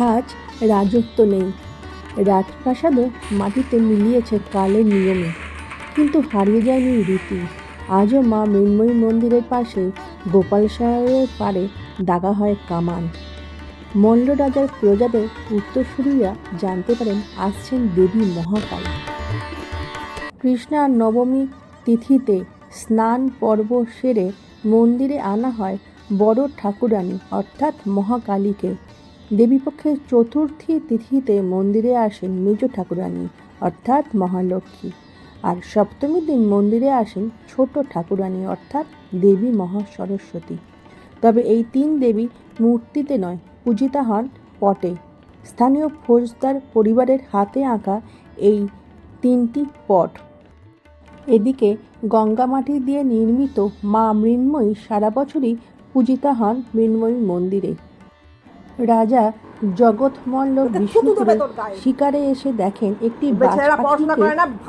আজ রাজত্ব নেই। রাজপ্রাসাদও মাটিতে মিলিয়েছে কালের নিয়মে। কিন্তু হারিয়ে যায়নি রীতি। আজও মা মৃন্ময়ী মন্দিরের পাশে গোপালসাগরের পাড়ে দাগা হয় কামান। মল্ল রাজার প্রজাদের উত্তরসূরিরা জানতে পারেন, আসছেন দেবী মহাকাল। কৃষ্ণার নবমী তিথিতে স্নান পর্ব সেরে মন্দিরে আনা হয় বড় ঠাকুরানী, অর্থাৎ মহাকালীকে। দেবীপক্ষের চতুর্থী তিথিতে মন্দিরে আসেন মেজ ঠাকুরানী, অর্থাৎ মহালক্ষ্মী। আর সপ্তমী দিন মন্দিরে আসেন ছোট ঠাকুরানী, অর্থাৎ দেবী মহা সরস্বতী তবে এই তিন দেবী মূর্তিতে নয়, পূজিতা হন পটে। স্থানীয় ফৌজদার পরিবারের হাতে আঁকা এই তিনটি পট। এদিকে গঙ্গা মাটি দিয়ে নির্মিত মা মৃন্ময়ী সারা বছরই পূজিতা হন মৃন্ময়ী মন্দিরে। রাজা জগৎমল্ল বিষ্ণুপুরে শিকারে এসে দেখেন একটি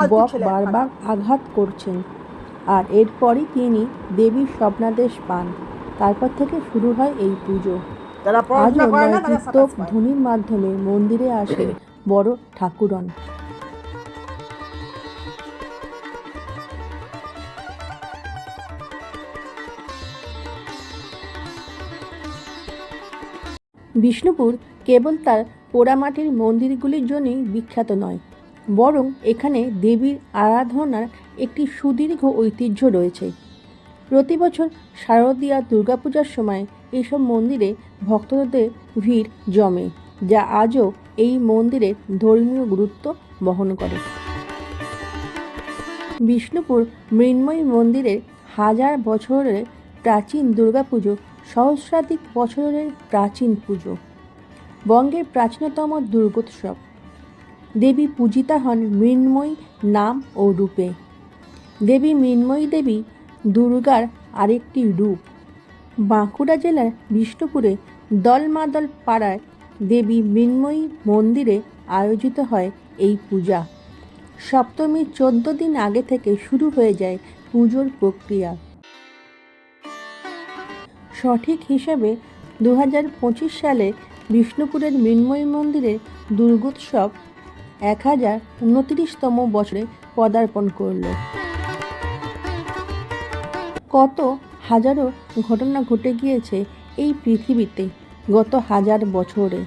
বক বারবার আঘাত করছেন। আর এরপরই তিনি দেবীর স্বপ্নাদেশ পান। তারপর থেকে শুরু হয় এই পুজো। আজও পড়াশোনা করে না তারা নয়কীর্তক সাতাশ পায়। ধ্বনির মাধ্যমে মন্দিরে আসে বড় ঠাকুরন। বিষ্ণুপুর কেবল তার পোড়ামাটির মন্দিরগুলির জন্যই বিখ্যাত নয়, বরং এখানে দেবীর আরাধনার একটি সুদীর্ঘ ঐতিহ্য রয়েছে। প্রতি বছর শারদীয়া দুর্গাপূজার সময় এইসব মন্দিরে ভক্তদের ভিড় জমে, যা আজও এই মন্দিরের ধর্মীয় গুরুত্ব বহন করে। বিষ্ণুপুর মৃন্ময়ী মন্দিরের হাজার বছরের প্রাচীন দুর্গাপুজো সহস্রাধিক বছরের প্রাচীন পুজো, বঙ্গের প্রাচীনতম দুর্গোৎসব। দেবী পূজিতা হন মৃন্ময়ী নাম ও রূপে। দেবী মৃন্ময়ী দেবী দুর্গার আরেকটি রূপ। বাঁকুড়া জেলার বিষ্ণুপুরে দলমাদল পাড়ায় দেবী মৃন্ময়ী মন্দিরে আয়োজিত হয় এই পূজা। সপ্তমীর চোদ্দ দিন আগে থেকে শুরু হয়ে যায় পুজোর প্রক্রিয়া। সঠিক হিসেবে দু সালে বিষ্ণুপুরের মৃন্ময়ী মন্দিরের দুর্গোৎসব এক হাজার উনত্রিশতম বছরে পদার্পণ করল। কত হাজারো ঘটনা ঘটে গিয়েছে এই পৃথিবীতে গত হাজার বছরে।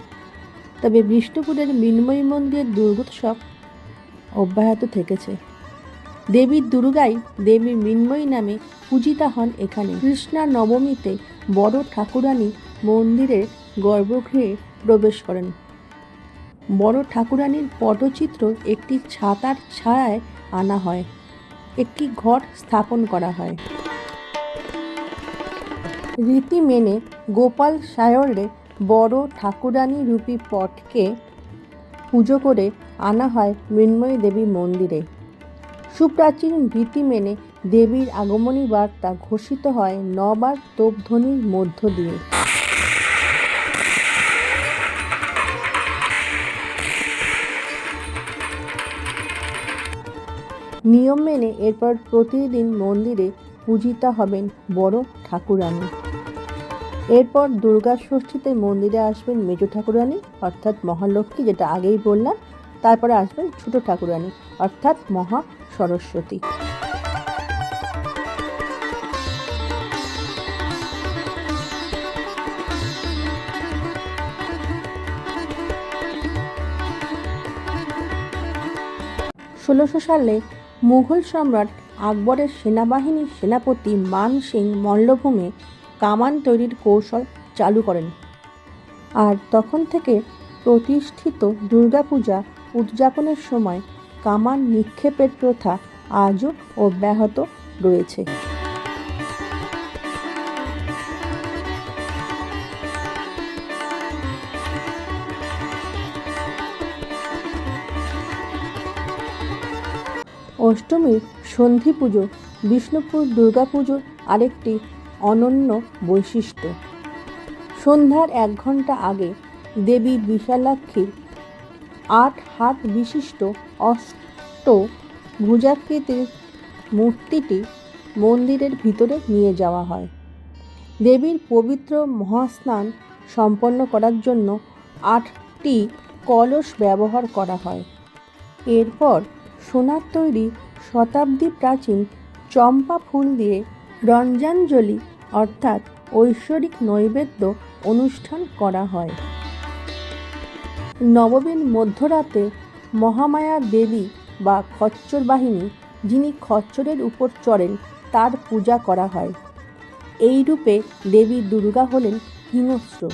তবে বিষ্ণুপুরের মৃন্ময়ী মন্দিরের দুর্গোৎসব অব্যাহত থেকেছে। দেবী দুর্গাই দেবী মৃন্ময়ী নামে পূজিতা হন এখানে। কৃষ্ণা নবমীতে বড় ঠাকুরানী মন্দিরের গর্ভগৃহে প্রবেশ করেন। বড় ঠাকুরানীর পটচিত্র একটি ছাতার ছায়ায় আনা হয়। একটি ঘর স্থাপন করা হয়। রীতি মেনে গোপাল সায়রে বড় ঠাকুরানী রূপী পটকে পুজো করে আনা হয় মৃন্ময়ী দেবী মন্দিরে। সুপ্রাচীন রীতি মেনে দেবীর আগমনী বার্তা ঘোষিত হয় নবার তোপধ্বনির মধ্য দিয়ে। নিয়ম মেনে এরপর প্রতিদিন মন্দিরে পূজিতা হবেন বড় ঠাকুরানী। এরপর দুর্গা ষষ্ঠীতে মন্দিরে আসবেন মেজ ঠাকুরানী, অর্থাৎ মহালক্ষ্মী, যেটা আগেই বললাম তারপরে আসবেন ছোট ঠাকুরানী, অর্থাৎ মহা সরস্বতী। ষোলোশো সালে মুঘল সম্রাট আকবরের সেনাবাহিনীর সেনাপতি মান সিং মল্লভূমে কামান তৈরির কৌশল চালু করেন। আর তখন থেকে প্রতিষ্ঠিত দুর্গাপূজা উদযাপনের সময় কামান নিক্ষেপের প্রথা আজও অব্যাহত রয়েছে। অষ্টমীর সন্ধি পুজো, বিষ্ণুপুর দুর্গাপুজোর আরেকটি অনন্য বৈশিষ্ট্য। সন্ধ্যার এক ঘণ্টা আগে দেবী বিশালাক্ষীর আট হাত বিশিষ্ট অষ্ট ভুজাকৃতির মূর্তিটি মন্দিরের ভিতরে নিয়ে যাওয়া হয়। দেবীর পবিত্র মহাস্নান সম্পন্ন করার জন্য আটটি কলস ব্যবহার করা হয়। এরপর সোনার তৈরি শতাব্দী প্রাচীন চম্পা ফুল দিয়ে রঞ্জাঞ্জলি অর্থাৎ ঐশ্বরিক নৈবেদ্য অনুষ্ঠান করা হয়। নবমীর মধ্যরাতে মহামায়া দেবী বা খচ্চর বাহিনী যিনি খচ্চরের উপর চড়েন, তার পূজা করা হয়। এই রূপে দেবী দুর্গা হলেন হিংস্র।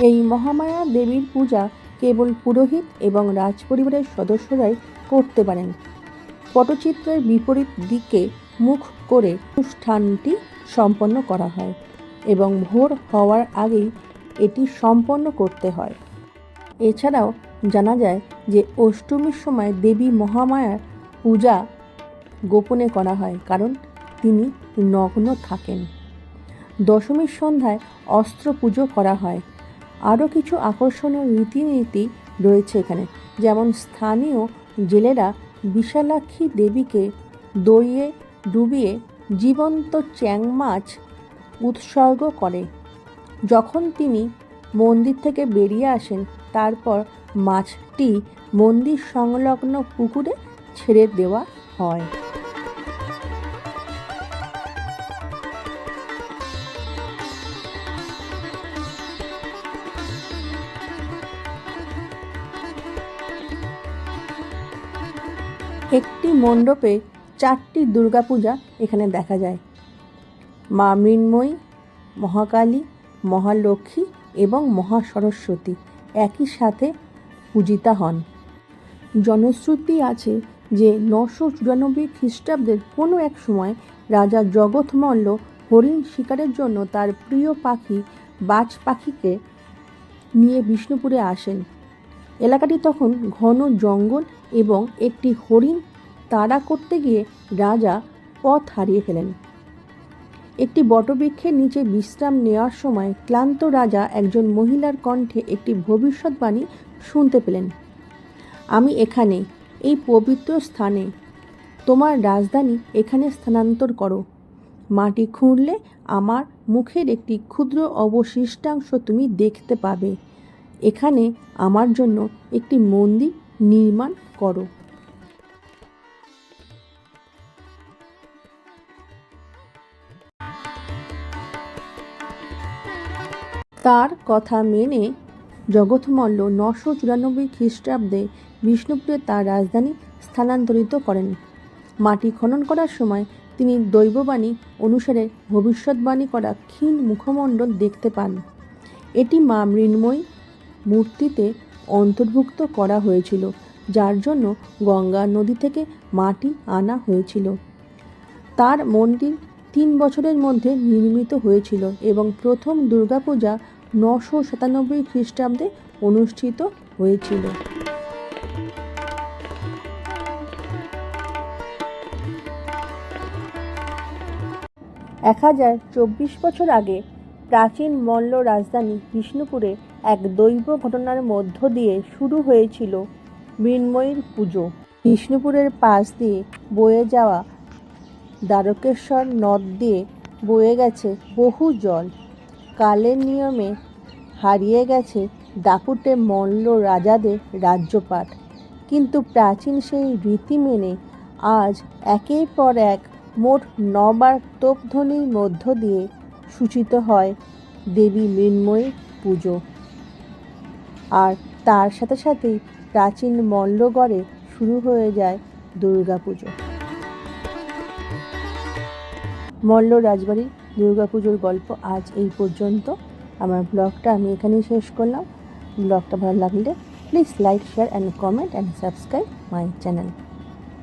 এই মহামায়া দেবীর পূজা কেবল পুরোহিত এবং রাজপরিবারের সদস্যরাই করতে পারেন। পটচিত্রের বিপরীত দিকে মুখ করে অনুষ্ঠানটি সম্পন্ন করা হয় এবং ভোর হওয়ার আগেই এটি সম্পন্ন করতে হয়। এছাড়াও জানা যায় যে অষ্টমীর সময় দেবী মহামায়ার পূজা গোপনে করা হয়, কারণ তিনি নগ্ন থাকেন। দশমীর সন্ধ্যায় অস্ত্র পুজো করা হয়। আরও কিছু আকর্ষণীয় রীতিনীতি রয়েছে এখানে, যেমন স্থানীয় জেলেরা বিশালাক্ষী দেবীকে দইয়ে ডুবিয়ে জীবন্ত চ্যাং মাছ উৎসর্গ করে। যখন তিনি মন্দির থেকে বেরিয়ে আসেন, তারপর মাছটি মন্দির সংলগ্ন পুকুরে ছেড়ে দেওয়া হয়। একটি মণ্ডপে চারটি দুর্গাপূজা এখানে দেখা যায়। মা মৃন্ময়ী, মহাকালী মহালক্ষ্মী এবং মহাসরস্বতী একই সাথে পূজিতা হন। জনশ্রুতি আছে যে নশো চুরানব্বই খ্রিস্টাব্দের কোনো এক সময় রাজা জগৎমল্ল হরিণ শিকারের জন্য তার প্রিয় পাখি বাজ পাখিকে নিয়ে বিষ্ণুপুরে আসেন। এলাকাটি তখন ঘন জঙ্গল এবং একটি হরিণ তাড়া করতে গিয়ে রাজা পথ হারিয়ে ফেলেন। একটি বটবৃক্ষের নিচে বিশ্রাম নেওয়ার সময় ক্লান্ত রাজা একজন মহিলার কণ্ঠে একটি ভবিষ্যৎবাণী শুনতে পেলেন। আমি এখানে, এই পবিত্র স্থানে। তোমার রাজধানী এখানে স্থানান্তর করো। মাটি খুঁড়লে আমার মুখের একটি ক্ষুদ্র অবশিষ্টাংশ তুমি দেখতে পাবে। এখানে আমার জন্য একটি মন্দির নির্মাণ করো। তার কথা মেনে জগৎমল্ল নশো চুরানব্বই খ্রিস্টাব্দে বিষ্ণুপুরে তার রাজধানী স্থানান্তরিত করেন। মাটি খনন করার সময় তিনি দৈববাণী অনুসারে ভবিষ্যৎবাণী করা ক্ষীণ মুখমণ্ডল দেখতে পান। এটি মা মৃন্ময়ী মূর্তিতে অন্তর্ভুক্ত করা হয়েছিল, যার জন্য গঙ্গা নদী থেকে মাটি আনা হয়েছিল। তার মন্দির তিন বছরের মধ্যে নির্মিত হয়েছিল এবং প্রথম দুর্গাপূজা নশো সাতানব্বই খ্রিস্টাব্দে অনুষ্ঠিত হয়েছিল। এক হাজার চব্বিশ বছর আগে প্রাচীন মল্ল রাজধানী বিষ্ণুপুরে এক দৈব ঘটনার মধ্য দিয়ে শুরু হয়েছিল মৃন্ময়ীর পুজো। বিষ্ণুপুরের পাশ দিয়ে বয়ে যাওয়া দ্বারকেশ্বর নদ দিয়ে বয়ে গেছে বহু জল। কালের নিয়মে হারিয়ে গেছে দাপুটে মল্ল রাজাদের রাজ্যপাট কিন্তু প্রাচীন সেই রীতি মেনে আজ একের পর এক মোট নবার তোপধ্বনির মধ্য দিয়ে সূচিত হয় দেবী মৃন্ময়ীর পুজো। আর তার সাথে সাথেই প্রাচীন মল্লগড়ে শুরু হয়ে যায় দুর্গা পুজো মল্ল রাজবাড়ির দুর্গাপুজোর গল্প আজ এই পর্যন্ত। আমার ব্লগটা আমি এখানেই শেষ করলাম। ব্লগটা ভালো লাগলে please like share and comment and subscribe my channel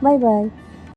bye bye